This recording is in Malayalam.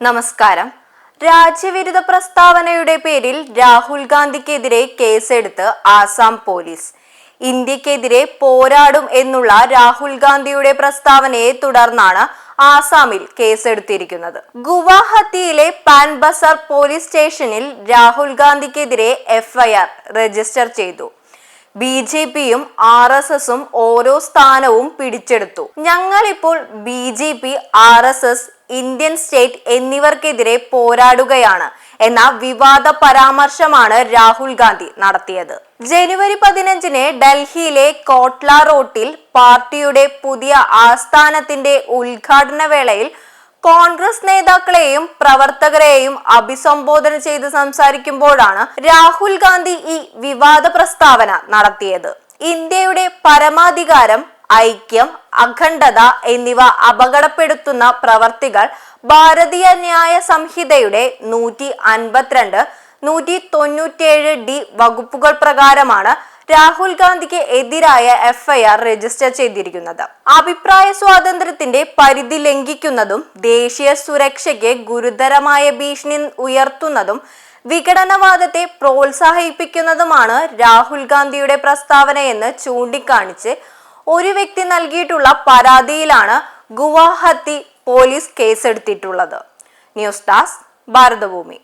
നമസ്കാരം. രാജ്യവിരുദ്ധ പ്രസ്താവനയുടെ പേരിൽ രാഹുൽ ഗാന്ധിക്കെതിരെ കേസെടുത്ത് ആസാം പോലീസ്. ഇന്ത്യക്കെതിരെ പോരാടും എന്നുള്ള രാഹുൽ ഗാന്ധിയുടെ പ്രസ്താവനയെ തുടർന്നാണ് ആസാമിൽ കേസെടുത്തിരിക്കുന്നത്. ഗുവാഹത്തിയിലെ പാൻബസർ പോലീസ് സ്റ്റേഷനിൽ രാഹുൽ ഗാന്ധിക്കെതിരെ എഫ്ഐആർ രജിസ്റ്റർ ചെയ്തു. ബി ജെ പിയും ആർ എസ് എസും ഓരോ സ്ഥാനവും പിടിച്ചെടുത്തു. ഞങ്ങളിപ്പോൾ B J P R S S Indian state എന്നിവർക്കെതിരെ പോരാടുകയാണ് എന്ന വിവാദ പരാമർശമാണ് രാഹുൽ ഗാന്ധി നടത്തിയത്. ജനുവരി പതിനഞ്ചിന് ഡൽഹിയിലെ കോട്ട്ല റോട്ടിൽ പാർട്ടിയുടെ പുതിയ ആസ്ഥാനത്തിന്റെ ഉദ്ഘാടന വേളയിൽ കോൺഗ്രസ് നേതാക്കളെയും പ്രവർത്തകരെയും അഭിസംബോധന ചെയ്ത് സംസാരിക്കുമ്പോഴാണ് രാഹുൽ ഗാന്ധി ഈ വിവാദ പ്രസ്താവന നടത്തിയത്. ഇന്ത്യയുടെ പരമാധികാരം ഐക്യം അഖണ്ഡത എന്നിവ അപകടപ്പെടുത്തുന്ന പ്രവർത്തികൾ ഭാരതീയ ന്യായ സംഹിതയുടെ നൂറ്റി അൻപത്തിരണ്ട് നൂറ്റി തൊണ്ണൂറ്റിയേഴ് ഡി വകുപ്പുകൾ പ്രകാരമാണ് രാഹുൽ ഗാന്ധിക്ക് എതിരായ എഫ്ഐആർ രജിസ്റ്റർ ചെയ്തിരിക്കുന്നത്. അഭിപ്രായ സ്വാതന്ത്ര്യത്തിന്റെ പരിധി ലംഘിക്കുന്നതും ദേശീയ സുരക്ഷയ്ക്ക് ഗുരുതരമായ ഭീഷണി ഉയർത്തുന്നതും വിഘടനവാദത്തെ പ്രോത്സാഹിപ്പിക്കുന്നതുമാണ് രാഹുൽ ഗാന്ധിയുടെ പ്രസ്താവനയെന്ന് ചൂണ്ടിക്കാണിച്ച് ഒരു വ്യക്തി നൽകിയിട്ടുള്ള പരാതിയിലാണ് Guwahati police കേസെടുത്തിട്ടുള്ളത്. News desk Bharathabhoomi.